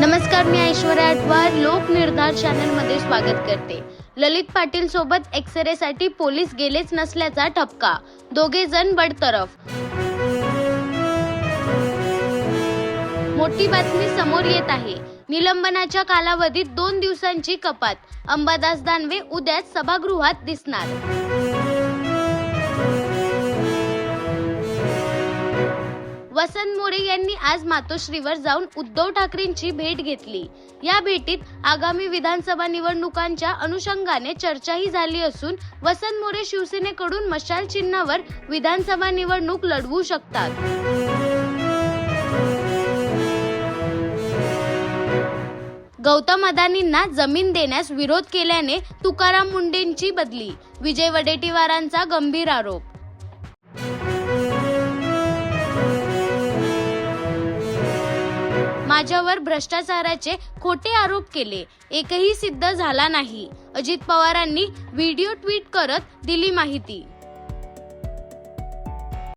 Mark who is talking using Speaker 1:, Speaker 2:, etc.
Speaker 1: नमस्कार मी ऐश्वर्या अटवार लोक निर्धार स्वागत करते. ललित पाटील सोबत एक्सरे साठी पोलीस गेलेच नसल्याचा ठपका. दोघे जण बडतरफ. मोठी बातमी समोर येत आहे. निलंबनाच्या कालावधीत दोन दिवसांची कपात. अंबादास दानवे उद्याच सभागृहात दिसणार. वसंत मोरे यांनी आज मातोश्रीवर जाऊन उद्धव ठाकरेंची भेट घेतली. या भेटीत आगामी विधानसभा निवडणुकांच्या अनुषंगाने चर्चाही झाली असून वसंत मोरे शिवसेनेकडून मशाल चिन्हावर विधानसभा निवडणूक लढवू शकतात. गौतम अदानींना जमीन देण्यास विरोध केल्याने तुकाराम मुंडेंची बदली. विजय वडेट्टीवारांचा गंभीर आरोप. माझ्यावर भ्रष्टाचाराचे खोटे आरोप केले. एकही सिद्ध झाला नाही. अजित पवारांनी व्हिडिओ ट्विट करत दिली माहिती.